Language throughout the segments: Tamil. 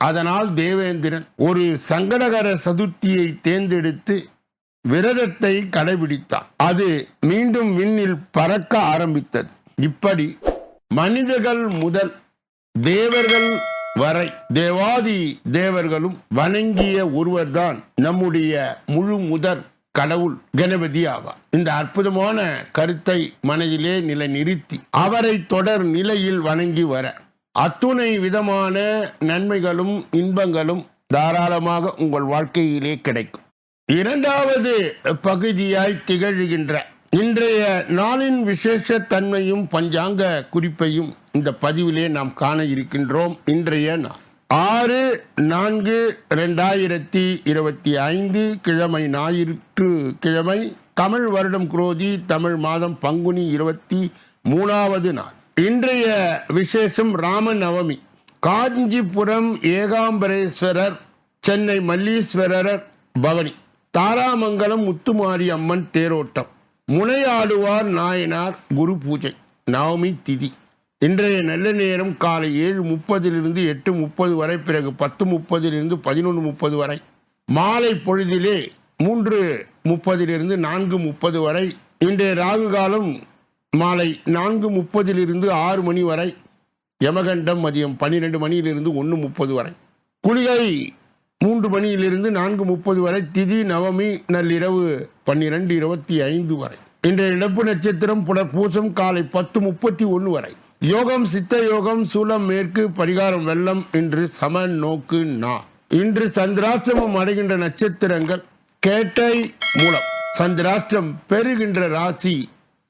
அதனால் தேவேந்திரன் ஒரு சங்கடகர சதுர்த்தியை தேர்ந்தெடுத்து விரதத்தை கடைபிடித்தான். அது மீண்டும் விண்ணில் பறக்க ஆரம்பித்தது. இப்படி மனிதர்கள் முதல் தேவர்கள் வரை தேவாதி தேவர்களும் வணங்கிய ஒருவர்தான் நம்முடைய முழு முதற் கடவுள் கணபதி ஆவார். இந்த அற்புதமான கருத்தை மனதிலே நிலைநிறுத்தி அவரை தொடர் நிலையில் வணங்கி வர அத்துணை விதமான நன்மைகளும் இன்பங்களும் தாராளமாக உங்கள் வாழ்க்கையிலே கிடைக்கும். இரண்டாவது பகுதியாய் திகழ்கின்ற இன்றைய நாளின் விசேஷ தன்மையும் பஞ்சாங்க குறிப்பையும் இந்த பதிவிலே நாம் காண இருக்கின்றோம். இன்றைய நாள் ஆறு நான்கு ரெண்டாயிரத்தி இருபத்தி ஐந்து கிழமை ஞாயிற்று கிழமை தமிழ் வருடம் குரோதி தமிழ் மாதம் பங்குனி இருபத்தி மூணாவது நாள். இன்றைய விசேஷம் ராம நவமி காஞ்சிபுரம் ஏகாம்பரேஸ்வரர் சென்னை மல்லீஸ்வரர் பவனி. தாராமங்கலம் முத்துமாரி அம்மன் தேரோட்டம். முனையாடுவார் நாயனார் குரு பூஜை நவமி திதி. இன்றைய நல்ல நேரம் காலை ஏழு முப்பதிலிருந்து எட்டு முப்பது வரை பிறகு பத்து முப்பதிலிருந்து பதினொன்று முப்பது வரை. மாலை பொழுதிலே மூன்று முப்பதிலிருந்து நான்கு முப்பது வரை. இன்றைய ராகு காலம் மாலை நான்கு முப்பதிலிருந்து ஆறு மணி வரை யமகண்டம் மதியம் பன்னிரெண்டு மணியிலிருந்து ஒன்று முப்பது வரை. குளிகை மூன்று மணியிலிருந்து நான்கு முப்பது வரை திதி நவமி நள்ளிரவு பன்னிரெண்டு இருபத்தி ஐந்து வரை. இன்றைய இழப்பு நட்சத்திரம் புனர்பூசம் காலை பத்து முப்பத்தி ஒன்று வரை. யோகம் சித்த யோகம் சூலம் மேற்கு பரிகாரம் வெள்ளம் இன்று சம நோக்கு நா. இன்று சந்திராஷ்டிரமம் அடைகின்ற நட்சத்திரங்கள் கேட்டை மூலம் சந்திராஷ்டிரம் பெறுகின்ற ராசி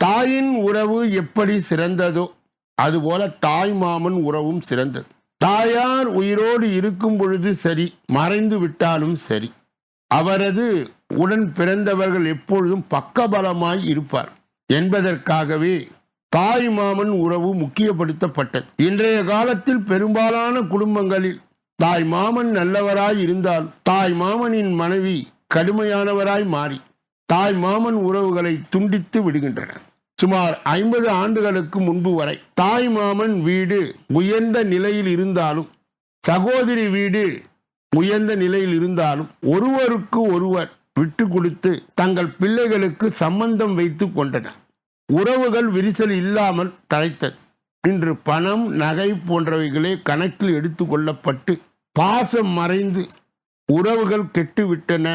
தாயின் உறவு எப்படி சிறந்ததோ அதுபோல தாய் மாமன் உறவும் சிறந்தது. தாயார் உயிரோடு இருக்கும் பொழுது சரி மறைந்து விட்டாலும் சரி. அவரது உடன் பிறந்தவர்கள் எப்பொழுதும் பக்கபலமாய் இருப்பார். என்பதற்காகவே தாய் மாமன் உறவு முக்கியப்படுத்தப்பட்டது. இன்றைய காலத்தில் பெரும்பாலான குடும்பங்களில் தாய் மாமன் நல்லவராய் இருந்தால் தாய் மாமனின் மனைவி கடுமையானவராய் மாறி தாய் மாமன் உறவுகளை துண்டித்து விடுகின்றனர் சுமார் ஐம்பது ஆண்டுகளுக்கு முன்பு வரை தாய் மாமன் வீடு உயர்ந்த நிலையில் இருந்தாலும் சகோதரி வீடு உயர்ந்த நிலையில் இருந்தாலும் ஒருவருக்கு ஒருவர் விட்டு கொடுத்து தங்கள் பிள்ளைகளுக்கு சம்பந்தம் வைத்து கொண்டனர் உறவுகள் விரிசல் இல்லாமல் தழைத்தது. இன்று பணம் நகை போன்றவைகளே கணக்கில் எடுத்து கொள்ளப்பட்டு பாசம் மறைந்து உறவுகள் கெட்டுவிட்டன.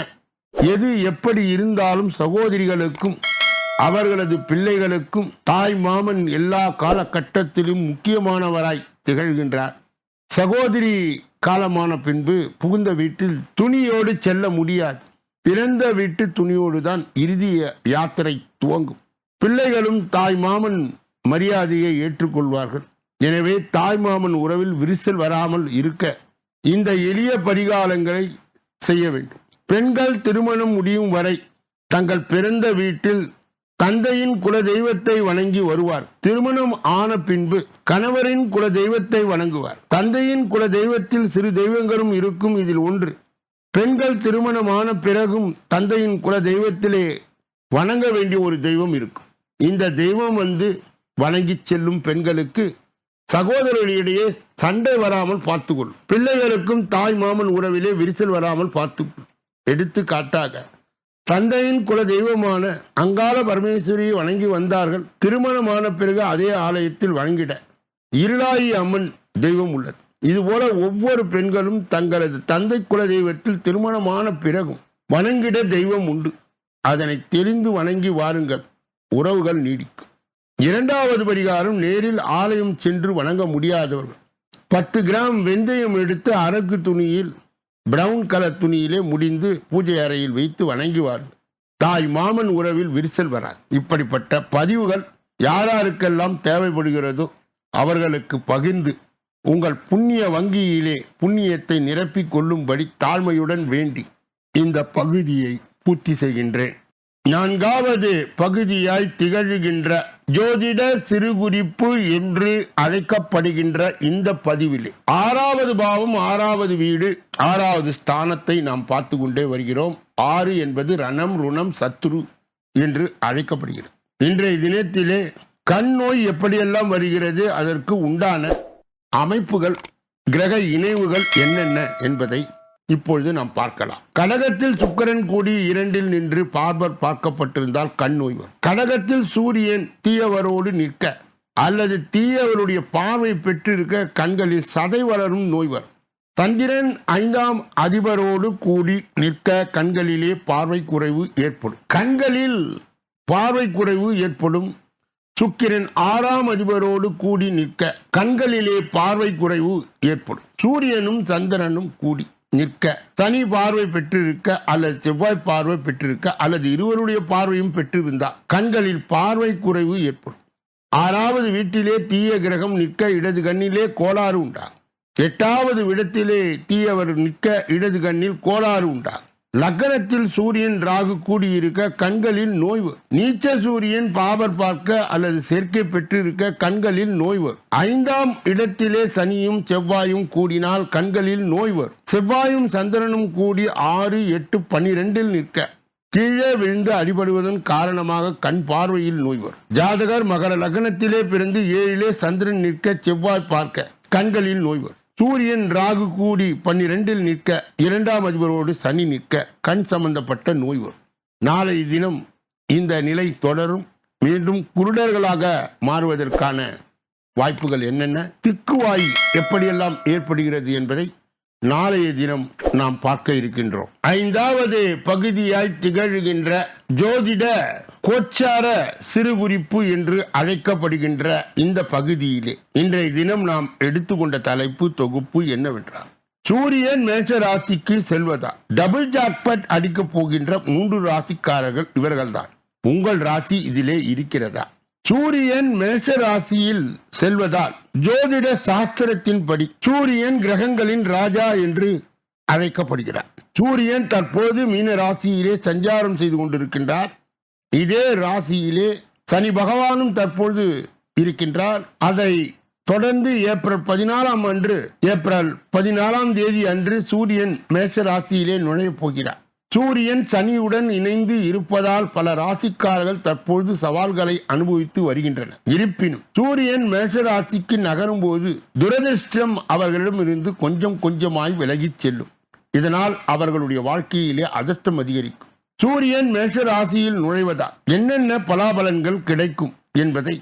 எது எப்படி இருந்தாலும் சகோதரிகளுக்கும் அவர்களது பிள்ளைகளுக்கும் தாய் மாமன் எல்லா காலகட்டத்திலும் முக்கியமானவராய் திகழ்கின்றார். சகோதரி காலமான பின்பு புகுந்த வீட்டில் துணியோடு செல்ல முடியாது. பிறந்த வீட்டு துணியோடு தான் இறுதி யாத்திரை துவங்கும். பிள்ளைகளும் தாய் மாமன் மரியாதையை ஏற்றுக்கொள்வார்கள். எனவே தாய் மாமன் உறவில் விரிசல் வராமல் இருக்க இந்த எளிய பரிகாலங்களை செய்ய வேண்டும். பெண்கள் திருமணம் முடியும் வரை தங்கள் பிறந்த வீட்டில் தந்தையின் குல தெய்வத்தை வணங்கி வருவார். திருமணம் ஆன பின்பு கணவரின் குல தெய்வத்தை வணங்குவார். தந்தையின் குல தெய்வத்தில் சிறு தெய்வங்களும் இருக்கும் இதில் ஒன்று. பெண்கள் திருமணமான பிறகும் தந்தையின் குல தெய்வத்திலே வணங்க வேண்டிய ஒரு தெய்வம் இருக்கும். இந்த தெய்வம் வந்து வணங்கி செல்லும் பெண்களுக்கு சகோதரர்களிடையே சண்டை வராமல் பார்த்துக்கொள்ளும். பிள்ளைகளுக்கும் தாய் மாமன் உறவிலே விரிசல் வராமல் பார்த்துக்கொள்ளும். எடுத்துக்காட்டாக தந்தையின் குல தெய்வமான அங்காள பரமேஸ்வரியை வணங்கி வந்தார்கள். திருமணமான பிறகு அதே ஆலயத்தில் வணங்கிட இருளாயி அம்மன் தெய்வம் உள்ளது. இதுபோல ஒவ்வொரு பெண்களும் தங்களது தந்தை குல தெய்வத்தில் திருமணமான பிறகும் வணங்கிட தெய்வம் உண்டு. அதனை தெரிந்து வணங்கி வாருங்கள். உறவுகள் நீடிக்கும். இரண்டாவது பரிகாரம் நேரில் ஆலயம் சென்று வணங்க முடியாதவர்கள். பத்து கிராம் வெந்தயம் எடுத்து அரக்கு துணியில் பிரவுன் கலர் துணியிலே முடிந்து பூஜை அறையில் வைத்து வணங்குவார்கள் தாய் மாமன் உறவில் விரிசல் வராது. இப்படிப்பட்ட பதிவுகள் யாராருக்கெல்லாம் தேவைப்படுகிறதோ அவர்களுக்கு பகிர்ந்து உங்கள் புண்ணிய வங்கியிலே புண்ணியத்தை நிரப்பிக் கொள்ளும்படி தாழ்மையுடன் வேண்டி இந்த பகுதியை பூர்த்தி செய்கின்றேன். நான்காவது பகுதியாய் திகழ்கின்ற ஜோதிட சிறுகுறிப்பு என்று அழைக்கப்படுகின்ற இந்த பதிவில். ஆறாவது பாவம் ஆறாவது வீடு ஆறாவது ஸ்தானத்தை நாம் பார்த்து கொண்டே வருகிறோம். ஆறு என்பது ரணம் ருணம் சத்ரு என்று அழைக்கப்படுகிறது. இன்றைய தினத்திலே கண் நோய் எப்படியெல்லாம் வருகிறது அதற்கு உண்டான அமைப்புகள் கிரக இணைவுகள் என்னென்ன என்பதை இப்பொழுது நாம் பார்க்கலாம். கடகத்தில் சுக்கிரன் கூடி இரண்டில் நின்று பார்வர் பார்க்கப்பட்டிருந்தால் கண் நோய் வரும். கடகத்தில் சூரியன் தீயவரோடு நிற்க அல்லது தீயவருடைய பார்வை பெற்றிருக்க கண்களில் சதை வளரும் நோய் வரும். சந்திரன் ஐந்தாம் அதிபரோடு கூடி நிற்க கண்களிலே பார்வை குறைவு ஏற்படும். கண்களில் பார்வை குறைவு ஏற்படும். சுக்கிரன் ஆறாம் அதிபரோடு கூடி நிற்க கண்களிலே பார்வை குறைவு ஏற்படும். சூரியனும் சந்திரனும் கூடி நிற்க. தனி பார்வை பெற்றிருக்க அல்லது செவ்வாய் பார்வை பெற்றிருக்க அல்லது இருவருடைய பார்வையும் பெற்றிருந்தால் கண்களில் பார்வை குறைவு ஏற்படும். ஆறாவது வீட்டிலே தீய கிரகம் நிற்க இடது கண்ணிலே கோளாறு உண்டாகும். எட்டாவது விடத்திலே தீயவர் நிற்க இடது கண்ணில் கோளாறு உண்டாகும். லக்னத்தில் சூரியன் ராகு கூடியிருக்க கண்களில் நோய்வு. நீச்ச சூரியன் பாபர் பார்க்க அல்லது சேர்க்கை பெற்றிருக்க கண்களில் நோய்வு. ஐந்தாம் இடத்திலே சனியும் செவ்வாயும் கூடினால் கண்களில் நோய்வு. செவ்வாயும் சந்திரனும் கூடி ஆறு எட்டு பனிரெண்டில் நிற்க. கீழே விழுந்து அடிபடுவதன் காரணமாக கண் பார்வையில் நோய்வர் ஜாதகர் மகர லக்னத்திலே பிறந்து ஏழிலே சந்திரன் நிற்க செவ்வாய் பார்க்க கண்களில் நோய்வர் சூரியன் ராகு கூடி பன்னிரெண்டில் நிற்க இரண்டாம் அதிபரோடு சனி நிற்க கண் சம்பந்தப்பட்ட நோய் வரும். நாளை தினம் இந்த நிலை தொடரும். மீண்டும் குருடர்களாக மாறுவதற்கான வாய்ப்புகள் என்னென்ன? திக்குவாய் எப்படியெல்லாம் ஏற்படுகிறது என்பதை நாளைய தினம் நாம் பார்க்க இருக்கின்றோம். ஐந்தாவது பகுதியாய் திகழ்கின்ற ஜோதிட கோச்சார சிறுகுறிப்பு என்று அழைக்கப்படுகின்ற இந்த பகுதியிலே இன்றைய தினம் நாம் எடுத்துக்கொண்ட தலைப்பு தொகுப்பு என்னவென்றால் சூரியன் மேஷ ராசிக்கு செல்வதா டபுள் ஜாக்பட் அடிக்கப் போகின்ற மூன்று ராசிக்காரர்கள் இவர்கள்தான். உங்கள் ராசி இதிலே இருக்கிறதா? சூரியன் மேஷ ராசியில் செல்வதால் ஜோதிட சாஸ்திரத்தின்படி சூரியன் கிரகங்களின் ராஜா என்று அழைக்கப்படுகிறார். சூரியன் தற்போது மீன ராசியிலே சஞ்சாரம் செய்து கொண்டிருக்கின்றார். இதே ராசியிலே சனி பகவானும் தற்போது இருக்கின்றார். அதை தொடர்ந்து ஏப்ரல் பதினாலாம் அன்று ஏப்ரல் பதினாலாம் தேதி அன்று சூரியன் மேஷ ராசியிலே நுழையப் போகிறார். சூரியன் சனியுடன் இணைந்து இருப்பதால் பல ராசிக்காரர்கள் தற்பொழுது சவால்களை அனுபவித்து வருகின்றனர். இருப்பினும் சூரியன் மேஷ ராசிக்கு நகரும் போது துரதிருஷ்டம் அவர்களிடமிருந்து கொஞ்சம் கொஞ்சமாய் விலகிச் செல்லும். இதனால் அவர்களுடைய வாழ்க்கையிலே அதிர்ஷ்டம் அதிகரிக்கும். சூரியன் மேஷ ராசியில் நுழைவதால் என்னென்ன பலாபலன்கள் கிடைக்கும் என்பதை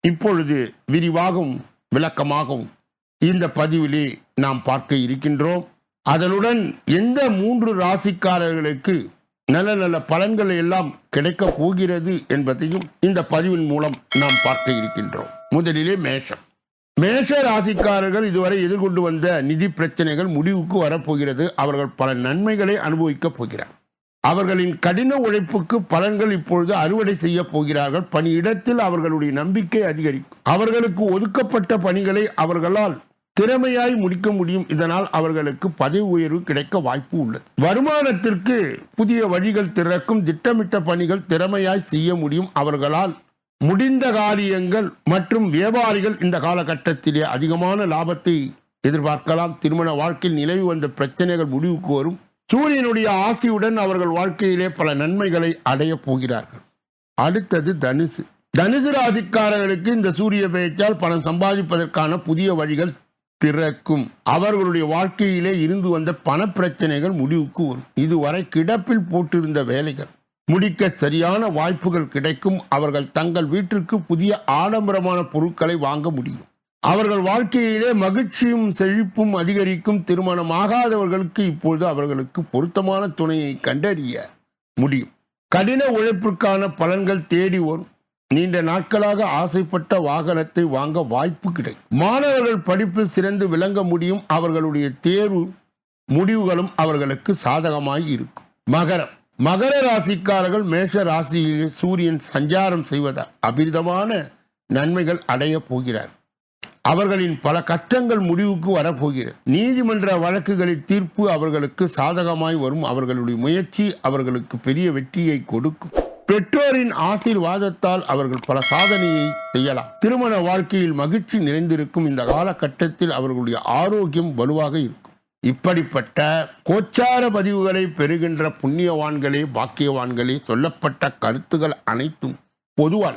இப்பொழுது விரிவாகவும் விளக்கமாகவும் இந்த பதிவிலே நாம் பார்க்க இருக்கின்றோம். அதனுடன் எந்த மூன்று ராசிக்காரர்களுக்கு நல்ல நல்ல பலன்கள் எல்லாம் கிடைக்க போகிறது என்பதையும் இந்த பதிவின் மூலம் நாம் பார்க்க இருக்கின்றோம். முதலிலே மேஷம். மேஷ ராசிக்காரர்கள் இதுவரை எதிர்கொண்டு வந்த நிதி பிரச்சனைகள் முடிவுக்கு வரப்போகிறது. அவர்கள் பல நன்மைகளை அனுபவிக்கப் போகிறார். அவர்களின் கடின உழைப்புக்கு பலன்கள் இப்பொழுது அறுவடை செய்ய போகிறார்கள். பணியிடத்தில் அவர்களுடைய நம்பிக்கை அதிகரிக்கும். அவர்களுக்கு ஒதுக்கப்பட்ட பணிகளை அவர்களால் திறமையாய் முடிக்க முடியும். இதனால் அவர்களுக்கு பதவி உயர்வு கிடைக்க வாய்ப்பு உள்ளது. வருமானத்திற்கு புதிய வழிகள் திறக்கும் திட்டமிட்ட பணிகள் திறமையாய் செய்ய முடியும். அவர்களால் முடிந்த காரியங்கள் மற்றும் வியாபாரிகள் இந்த காலகட்டத்திலே அதிகமான லாபத்தை எதிர்பார்க்கலாம். திருமண வாழ்க்கையில் நிலவி வந்த பிரச்சனைகள் முடிவுக்கு வரும். சூரியனுடைய ஆசியுடன் அவர்கள் வாழ்க்கையிலே பல நன்மைகளை அடையப் போகிறார்கள். அடுத்தது தனுசு. தனுசு ராசிக்காரர்களுக்கு இந்த சூரிய பெயர்ச்சால் பணம் சம்பாதிப்பதற்கான புதிய வழிகள் திறக்கும். அவர்களுடைய வாழ்க்கையிலே இருந்து வந்த பண பிரச்சனைகள் முடிவுக்கு வரும். இதுவரை கிடப்பில் போட்டிருந்த வேலைகள் முடிக்க சரியான வாய்ப்புகள் கிடைக்கும். அவர்கள் தங்கள் வீட்டிற்கு புதிய ஆடம்பரமான பொருட்களை வாங்க முடியும். அவர்கள் வாழ்க்கையிலே மகிழ்ச்சியும் செழிப்பும் அதிகரிக்கும் திருமணம் ஆகாதவர்களுக்கு இப்பொழுது அவர்களுக்கு பொருத்தமான துணையை கண்டறிய முடியும். கடின உழைப்பிற்கான பலன்கள் தேடி வரும். நீண்ட நாட்களாக ஆசைப்பட்ட வாகனத்தை வாங்க வாய்ப்பு கிடைக்கும் மாணவர்கள் படிப்பில் சிறந்து விளங்க முடியும் அவர்களுடைய தேர்வு முடிவுகளும் அவர்களுக்கு சாதகமாய் இருக்கும். மகரம். மகர ராசிக்காரர்கள் மேஷ ராசியில் சூரியன் சஞ்சாரம் செய்வதால் அபிரிதமான நன்மைகள் அடைய போகிறார். அவர்களின் பல கஷ்டங்கள் முடிவுக்கு வரப்போகிறது. நீதிமன்ற வழக்குகளின் தீர்ப்பு அவர்களுக்கு சாதகமாய் வரும். அவர்களுடைய முயற்சி அவர்களுக்கு பெரிய வெற்றியை கொடுக்கும். பெற்றோரின் ஆசீர்வாதத்தால் அவர்கள் பல சாதனையை செய்யலாம். திருமண வாழ்க்கையில் மகிழ்ச்சி நிறைந்திருக்கும் இந்த காலகட்டத்தில் அவர்களுடைய ஆரோக்கியம் வலுவாக இருக்கும். இப்படிப்பட்ட கோச்சார பதிவுகளை பெறுகின்ற புண்ணியவான்களே பாக்கியவான்களே சொல்லப்பட்ட கருத்துகள் அனைத்தும் பொதுவான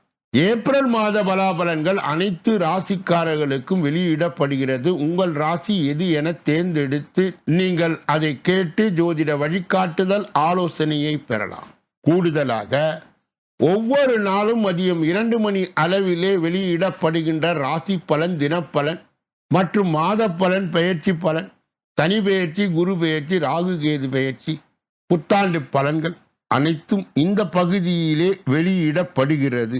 ஏப்ரல் மாத பலாபலன்கள் அனைத்து ராசிக்காரர்களுக்கும் வெளியிடப்படுகிறது. உங்கள் ராசி எது என தேர்ந்தெடுத்து நீங்கள் அதை கேட்டு ஜோதிட வழிகாட்டுதல் ஆலோசனையை பெறலாம். கூடுதலாக ஒவ்வொரு நாளும் மதியம் இரண்டு மணி அளவிலே வெளியிடப்படுகின்ற ராசி பலன் தினப்பலன் மற்றும் மாத பலன் பெயர்ச்சி பலன் தனி பெயர்ச்சி குரு பெயர்ச்சி ராகு கேது பெயர்ச்சி புத்தாண்டு பலன்கள் அனைத்தும் இந்த பகுதியிலே வெளியிடப்படுகிறது.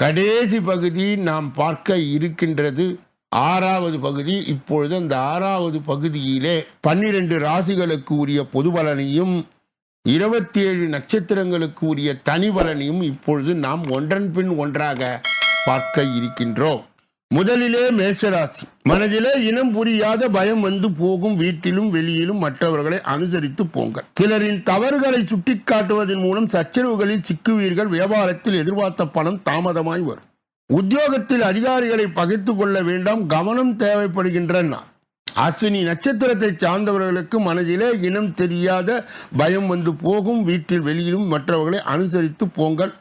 கடைசி பகுதி நாம் பார்க்க இருக்கின்றது ஆறாவது பகுதி. இப்பொழுது அந்த ஆறாவது பகுதியிலே பன்னிரண்டு ராசிகளுக்கு உரிய பொது பலனையும் இருபத்தி ஏழு நட்சத்திரங்களுக்கு உரிய தனி பலனையும் இப்பொழுது நாம் ஒன்றன் பின் ஒன்றாக பார்க்க இருக்கின்றோம். முதலிலே மேஷராசி. மனதிலே இனம் புரியாத பயம் வந்து போகும் வீட்டிலும் வெளியிலும் மற்றவர்களை அனுசரித்து போங்கள். சிலரின் தவறுகளை சுட்டிக்காட்டுவதன் மூலம் சச்சரவுகளில் சிக்குவீர்கள் வியாபாரத்தில் எதிர்பார்த்த பணம் தாமதமாய் வரும். உத்தியோகத்தில் அதிகாரிகளை பகைத்து கொள்ள வேண்டாம் கவனம் தேவைப்படுகின்ற அஸ்வினி நட்சத்திரத்தை சார்ந்தவர்களுக்கு மனதிலே இனம் தெரியாத பயம் வந்து போகும் வீட்டில் வெளியிலும் மற்றவர்களை அனுசரித்து போங்கள்.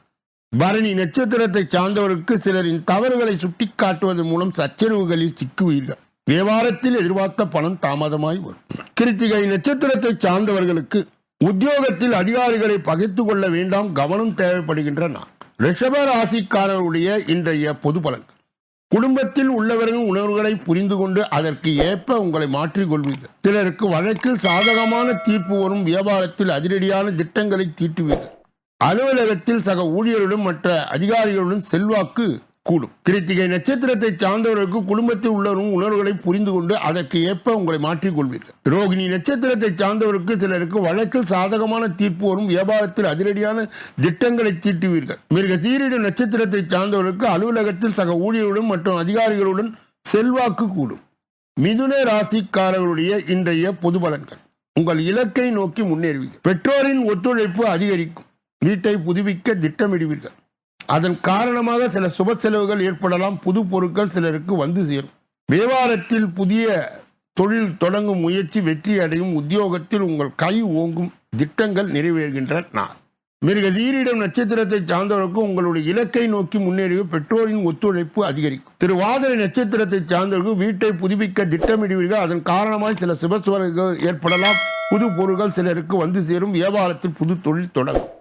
பரணி நட்சத்திரத்தை சார்ந்தவருக்கு சிலரின் தவறுகளை சுட்டிக்காட்டுவதன் மூலம் சச்சரவுகளில் சிக்குவீர்கள். வியாபாரத்தில் எதிர்பார்த்த பணம் தாமதமாய் வரும். கிருத்திகை நட்சத்திரத்தை சார்ந்தவர்களுக்கு உத்தியோகத்தில் அதிகாரிகளை பகைத்து கொள்ள வேண்டாம் கவனம் தேவைப்படுகின்ற நான் ரிஷப ராசிக்காரருடைய இன்றைய பொது பலன். குடும்பத்தில் உள்ளவர்களின் உணர்வுகளை புரிந்து கொண்டு அதற்கு ஏற்ப உங்களை மாற்றிக்கொள்வீர்கள் சிலருக்கு வழக்கில் சாதகமான தீர்ப்பு வரும் வியாபாரத்தில் அதிரடியான திட்டங்களை தீட்டுவீர்கள். அலுவலகத்தில் சக ஊழியர்களுடன் மற்ற அதிகாரிகளுடன் செல்வாக்கு கூடும். கிருத்திகை நட்சத்திரத்தை சார்ந்தவர்களுக்கு குடும்பத்தில் உள்ளவரும் உணர்வுகளை புரிந்து கொண்டு அதற்கு ஏற்ப உங்களை மாற்றிக்கொள்வீர்கள். ரோகிணி நட்சத்திரத்தை சார்ந்தவருக்கு சிலருக்கு வழக்கில் சாதகமான தீர்ப்பு வரும் வியாபாரத்தில் அதிரடியான திட்டங்களை தீட்டுவீர்கள். மிருக சீரிட நட்சத்திரத்தை சார்ந்தவர்களுக்கு அலுவலகத்தில் சக ஊழியர்களுடன் மற்றும் அதிகாரிகளுடன் செல்வாக்கு கூடும். மிதுன ராசிக்காரர்களுடைய இன்றைய பொது பலன்கள். உங்கள் இலக்கை நோக்கி முன்னேறுவீர்கள். பெற்றோரின் ஒத்துழைப்பு அதிகரிக்கும். வீட்டை புதுப்பிக்க திட்டமிடுவீர்கள். அதன் காரணமாக சில சுப செலவுகள் ஏற்படலாம் புது பொருட்கள் சிலருக்கு வந்து சேரும். வியாபாரத்தில் புதிய தொழில் தொடங்கும் முயற்சி வெற்றி அடையும் உத்தியோகத்தில் உங்கள் கை ஓங்கும் திட்டங்கள் நிறைவேறுகின்ற நாள் மிருக தீரிடம் நட்சத்திரத்தை சார்ந்தவருக்கும் உங்களுடைய இலக்கை நோக்கி முன்னேறிய பெற்றோரின் ஒத்துழைப்பு அதிகரிக்கும். திருவாதிரை நட்சத்திரத்தை சார்ந்தவர்கள் வீட்டை புதுப்பிக்க திட்டமிடுவீர்கள். அதன் காரணமாக சில சுபசுவர்கள் ஏற்படலாம் புது பொருட்கள் சிலருக்கு வந்து சேரும். வியாபாரத்தில் புது தொழில் தொடங்கும்.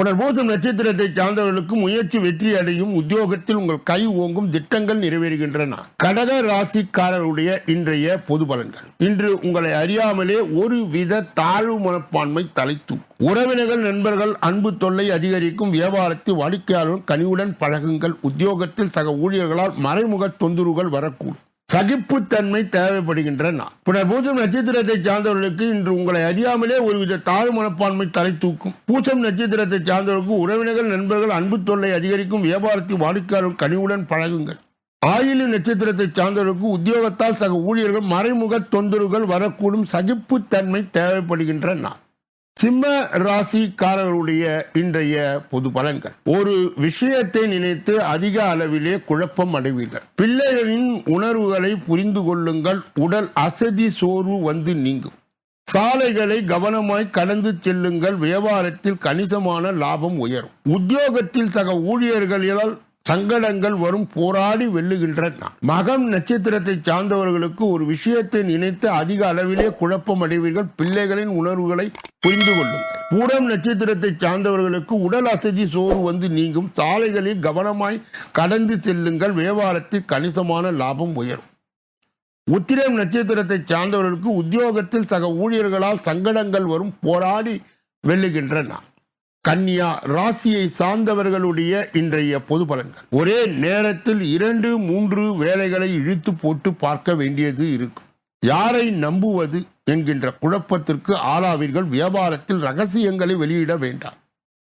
புனர்பூசம் நட்சத்திரத்தை சார்ந்தவர்களுக்கு முயற்சி வெற்றி அடையும் உத்தியோகத்தில் உங்கள் கை ஓங்கும் திட்டங்கள் நிறைவேறுகின்றன. கடக ராசிக்காரருடைய இன்றைய பொது பலன்கள். இன்று உங்களை அறியாமலே ஒரு வித தாழ்வு மனப்பான்மை தலைத்து. உறவினர்கள் நண்பர்கள் அன்பு தொல்லை அதிகரிக்கும் வியாபாரத்தில் வாடிக்கையாளரும் கனிவுடன் பழகுங்கள். உத்தியோகத்தில் சக ஊழியர்களால் மறைமுக தொந்தரவுகள் வரக்கூடும். சகிப்புத்தன்மை தேவைப்படுகின்ற நாள். பின்னர் நட்சத்திரத்தை சார்ந்தவர்களுக்கு இன்று உங்களை அறியாமலே ஒருவித தாழ் மனப்பான்மை தலை தூக்கும். பூசம் நட்சத்திரத்தை சார்ந்தவர்களுக்கு உறவினர்கள் நண்பர்கள் அன்பு தொல்லை அதிகரிக்கும் வியாபாரத்தில் வாடிக்கையாளர் கனிவுடன் பழகுங்கள். ஆயிலி நட்சத்திரத்தை சார்ந்தவர்களுக்கு உத்தியோகத்தால் சக ஊழியர்கள் மறைமுக தொந்தரவுகள் வரக்கூடும் சகிப்புத்தன்மை தேவைப்படுகின்ற நாள். சிம்ம ராசிக்காரர்களுடைய இன்றைய பொது பலன்கள். ஒரு விஷயத்தை நினைத்து அதிக அளவிலே குழப்பம் அடைவீர்கள். பிள்ளைகளின் உணர்வுகளை புரிந்து கொள்ளுங்கள். உடல் அசதி சோர்வு வந்து நீங்கும். சாலைகளை கவனமாய் கடந்து செல்லுங்கள். வியாபாரத்தில் கணிசமான லாபம் உயரும். உத்தியோகத்தில் சக ஊழியர்களால் சங்கடங்கள் வரும். போராடி வெல்லுகின்ற மகம் நட்சத்திரத்தை சார்ந்தவர்களுக்கு ஒரு விஷயத்தை நினைத்து அதிக அளவிலே குழப்பம் அடைவீர்கள். பிள்ளைகளின் உணர்வுகளை புரிந்து கொள்ளுங்கள் பூரம் நட்சத்திரத்தை சார்ந்தவர்களுக்கு உடல் அசதி சோறு வந்து நீங்கும். சாலைகளில் கவனமாய் கடந்து செல்லுங்கள். வியாபாரத்தில் கணிசமான லாபம் உயரும். உத்திரம் நட்சத்திரத்தை சார்ந்தவர்களுக்கு உத்தியோகத்தில் சக ஊழியர்களால் சங்கடங்கள் வரும். போராடி வெல்லுகின்ற நாள் கன்னியா ராசியை சார்ந்தவர்களுடைய இன்றைய பொது பலன்கள். ஒரே நேரத்தில் இரண்டு மூன்று வேலைகளை இழுத்து போட்டு பார்க்க வேண்டியது இருக்கும். யாரை நம்புவது? என்கின்ற குழப்பத்திற்கு ஆளாவீர்கள். வியாபாரத்தில் ரகசியங்களை வெளியிட வேண்டாம்.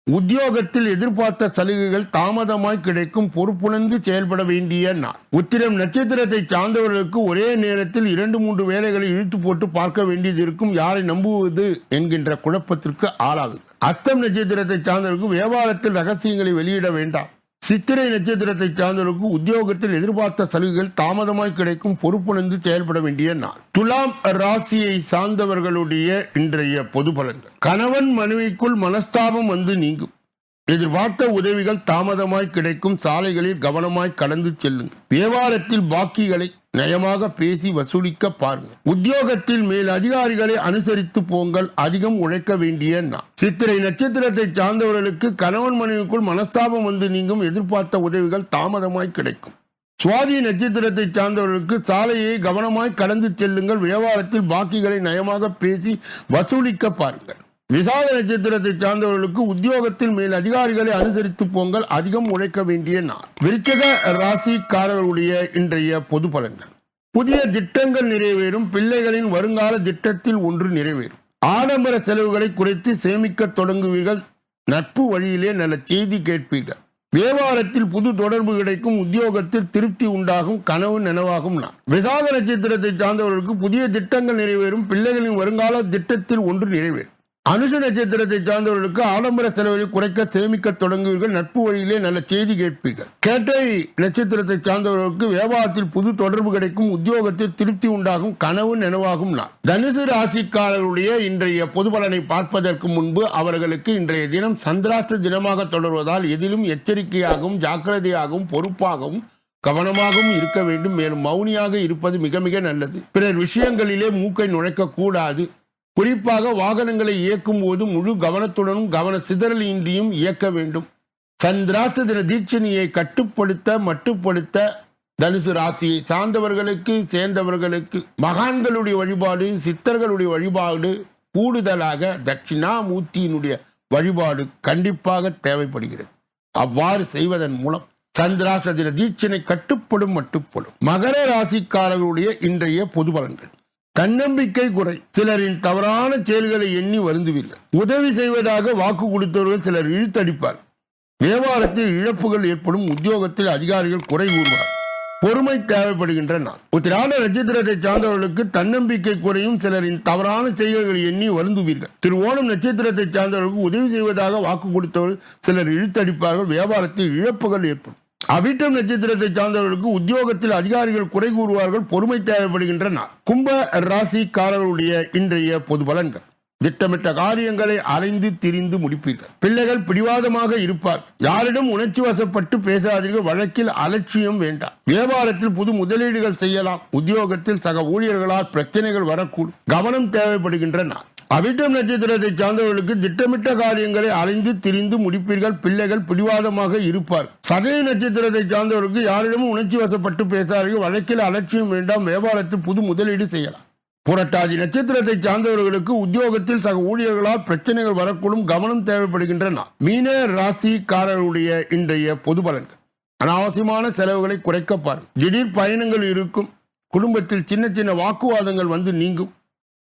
உத்தியோகத்தில் எதிர்பார்த்த சலுகைகள் தாமதமாய் கிடைக்கும். பொறுப்புணர்ந்து செயல்பட வேண்டிய நாள். உத்திரம் நட்சத்திரத்தை சார்ந்தவர்களுக்கு ஒரே நேரத்தில் இரண்டு மூன்று வேலைகளை இழுத்து போட்டு பார்க்க வேண்டியது இருக்கும். யாரை நம்புவது என்கின்ற குழப்பத்திற்கு ஆளாகும் அத்தம் நட்சத்திரத்தை சார்ந்தவர்களுக்கு வியாபாரத்தில் ரகசியங்களை வெளியிட வேண்டாம். சித்திரை நட்சத்திரத்தை சார்ந்தவர்களுக்கு உத்தியோகத்தில் எதிர்பார்த்த சலுகைகள் தாமதமாய் கிடைக்கும் பொறுப்புணர்ந்து செயல்பட வேண்டிய நாள். துலாம் ராசியை சார்ந்தவர்களுடைய இன்றைய பொது பலன்கள். கணவன் மனைவிக்குள் மனஸ்தாபம் வந்து நீங்கும். எதிர்பார்த்த உதவிகள் தாமதமாய் கிடைக்கும் சாலைகளில் கவனமாய் கடந்து செல்லுங்கள். வியாபாரத்தில் பாக்கிகளை நயமாக பேசி வசூலிக்க பாருங்கள் உத்தியோகத்தில் மேல் அதிகாரிகளை அனுசரித்து போங்கள் அதிகம் உழைக்க வேண்டிய நான் சித்திரை நட்சத்திரத்தை சார்ந்தவர்களுக்கு கணவன் மனைவிக்குள் மனஸ்தாபம் வந்து நீங்கும் எதிர்பார்த்த உதவிகள் தாமதமாய் கிடைக்கும். சுவாதி நட்சத்திரத்தை சார்ந்தவர்களுக்கு சாலையை கவனமாய் கடந்து செல்லுங்கள் வியாபாரத்தில் பாக்கிகளை நயமாக பேசி வசூலிக்க பாருங்கள். விசாக நட்சத்திரத்தை சார்ந்தவர்களுக்கு உத்தியோகத்தில் மேல் அதிகாரிகளை அனுசரித்து போங்கள். அதிகம் உழைக்க வேண்டிய நாள். விருச்சக ராசிக்காரர்களுடைய இன்றைய பொது பலன்கள். புதிய திட்டங்கள் நிறைவேறும். பிள்ளைகளின் வருங்கால திட்டத்தில் ஒன்று நிறைவேறும். ஆடம்பர செலவுகளை குறைத்து சேமிக்க தொடங்குவீர்கள். நட்பு வழியிலே நல்ல செய்தி கேட்பீர்கள். வியாபாரத்தில் புது தொடர்பு கிடைக்கும். உத்தியோகத்தில் திருப்தி உண்டாகும். கனவு நனவாகும் நான் விசாக நட்சத்திரத்தை சார்ந்தவர்களுக்கு புதிய திட்டங்கள் நிறைவேறும். பிள்ளைகளின் வருங்கால திட்டத்தில் ஒன்று நிறைவேறும். அனுஷ நட்சத்திரத்தை சார்ந்தவர்களுக்கு ஆடம்பர செலவுகளை குறைக்க சேமிக்க தொடங்குவீர்கள். நட்பு வழியிலே நல்ல செய்தி கேட்பீர்கள். கேட்டை நட்சத்திரத்தை சார்ந்தவர்களுக்கு வியாபாரத்தில் புது தொடர்பு கிடைக்கும் உத்தியோகத்தில் திருப்தி உண்டாகும் கனவு நினைவாகும் நாள். தனுசு ராசிக்காரர்களுடைய இன்றைய பொது பலனை பார்ப்பதற்கு முன்பு அவர்களுக்கு இன்றைய தினம் சந்திராஷ்ட தினமாக தொடர்வதால் எதிலும் எச்சரிக்கையாகவும் ஜாக்கிரதையாகவும் பொறுப்பாகவும் கவனமாகவும் இருக்க வேண்டும். மேலும் மௌனியாக இருப்பது மிக மிக நல்லது. பிறர் விஷயங்களிலே மூக்கை நுழைக்க கூடாது. குறிப்பாக வாகனங்களை இயக்கும் போது முழு கவனத்துடனும் கவன சிதறல் இன்றியும் இயக்க வேண்டும். சந்திராஷ்ட தின தீட்சணியை கட்டுப்படுத்த மட்டுப்படுத்த தனுசு ராசியை சார்ந்தவர்களுக்கு சேர்ந்தவர்களுக்கு மகான்களுடைய வழிபாடு சித்தர்களுடைய வழிபாடு கூடுதலாக தட்சிணாமூர்த்தியினுடைய வழிபாடு கண்டிப்பாக தேவைப்படுகிறது. அவ்வாறு செய்வதன் மூலம் சந்திராஷ்ட தின தீட்சணை கட்டுப்படும் மட்டுப்படும். மகர ராசிக்காரர்களுடைய இன்றைய பொது பலன்கள். தன்னம்பிக்கை குறை. சிலரின் தவறான செயல்களை எண்ணி வருந்துவீர்கள். உதவி செய்வதாக வாக்கு கொடுத்தவர்கள் சிலர் இழுத்தடிப்பார். வியாபாரத்தில் இழப்புகள் ஏற்படும். உத்தியோகத்தில் அதிகாரிகள் குறை கூறுவார். பொறுமை தேவைப்படுகின்றன நாள். உத்திராட நட்சத்திரத்தை சார்ந்தவர்களுக்கு தன்னம்பிக்கை குறையும் சிலரின் தவறான செயல்களை எண்ணி வருந்துவீர்கள். திருவோணம் நட்சத்திரத்தை சார்ந்தவர்களுக்கு உதவி செய்வதாக வாக்கு கொடுத்தவர்கள் சிலர் இழுத்தடிப்பார்கள். வியாபாரத்தில் இழப்புகள் ஏற்படும். அவிட்டம் நட்சத்திரத்தை சார்ந்தவர்களுக்கு உத்தியோகத்தில் அதிகாரிகள் குறை கூறுவார்கள் பொறுமை தேவைப்படுகின்ற நாள் கும்ப ராசிக்காரர்களுடைய இன்றைய பொது பலன்கள். திட்டமிட்ட காரியங்களை அலைந்து திரிந்து முடிப்பீர்கள். பிள்ளைகள் பிடிவாதமாக இருப்பார். யாரிடம் உணர்ச்சி வசப்பட்டு பேசாதீர்கள். வழக்கில் அலட்சியம் வேண்டாம். வியாபாரத்தில் புது முதலீடுகள் செய்யலாம். உத்தியோகத்தில் சக ஊழியர்களால் பிரச்சனைகள் வரக்கூடும். கவனம் தேவைப்படுகின்ற அவிட்டம் நட்சத்திரத்தை சார்ந்தவர்களுக்கு திட்டமிட்ட காரியங்களை அலைந்து திரிந்து முடிப்பீர்கள். பிள்ளைகள் பிடிவாதமாக இருப்பார். சதய நட்சத்திரத்தை சார்ந்தவர்களுக்கு யாரிடமும் உணர்ச்சி வசப்பட்டு பேசார்கள் வழக்கில் அலட்சியம் வேண்டாம். வியாபாரத்தில் புது முதலீடு செய்யலாம். புரட்டாதி நட்சத்திரத்தை சார்ந்தவர்களுக்கு உத்தியோகத்தில் சக ஊழியர்களால் பிரச்சனைகள் வரக்கூடும். கவனம் தேவைப்படுகின்றன. மீன ராசிக்காரருடைய இன்றைய பொது பலன்கள். அனாவசியமான செலவுகளை குறைக்க பாருங்கள். திடீர் பயணங்கள் இருக்கும். குடும்பத்தில் சின்ன சின்ன வாக்குவாதங்கள் வந்து நீங்கும்.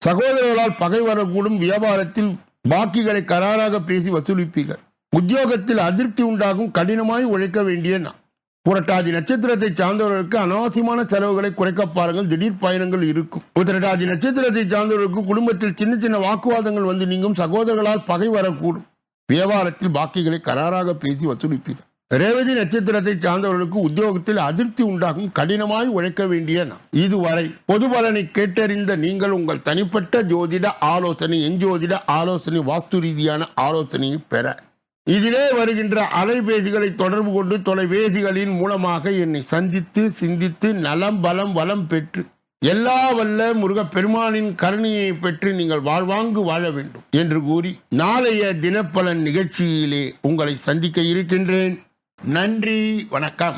சகோதரர்களால் பகை வரக்கூடும் வியாபாரத்தில் பாக்கிகளை கராராக பேசி வசூலிப்பீர்கள். உத்தியோகத்தில் அதிருப்தி உண்டாகும் கடினமாய் உழைக்க வேண்டிய நான் புரட்டாதி நட்சத்திரத்தை சார்ந்தவர்களுக்கு அனாவசியமான செலவுகளை குறைக்க பாருங்கள் திடீர் பயணங்கள் இருக்கும். உத்திரட்டாதி நட்சத்திரத்தை சார்ந்தவர்களுக்கு குடும்பத்தில் சின்ன சின்ன வாக்குவாதங்கள் வந்து நீங்கும் சகோதரர்களால் பகை வரக்கூடும். வியாபாரத்தில் பாக்கிகளை கராராக பேசி வசூலிப்பீர்கள். ரேவதி நட்சத்திரத்தை சார்ந்தவர்களுக்கு உத்தியோகத்தில் அதிருப்தி உண்டாகும் கடினமாய் உழைக்க வேண்டிய இதுவரை பொது பலனை கேட்டறிந்த நீங்கள் உங்கள் தனிப்பட்ட ஜோதிட ஆலோசனை எஞ்சோதிட ஆலோசனை வாஸ்து ரீதியான ஆலோசனையை பெற. இதிலே வருகின்ற அலைபேசிகளை தொடர்பு கொண்டு தொலைபேசிகளின் மூலமாக என்னை சந்தித்து சிந்தித்து நலம் பலம் வளம் பெற்று எல்லா வல்ல முருகப் பெருமானின் கருணையை பெற்று நீங்கள் வாழ்வாங்கு வாழ வேண்டும் என்று கூறி நாளைய தினப்பலன் நிகழ்ச்சியிலே உங்களை சந்திக்க இருக்கின்றேன். நன்றி வணக்கம்.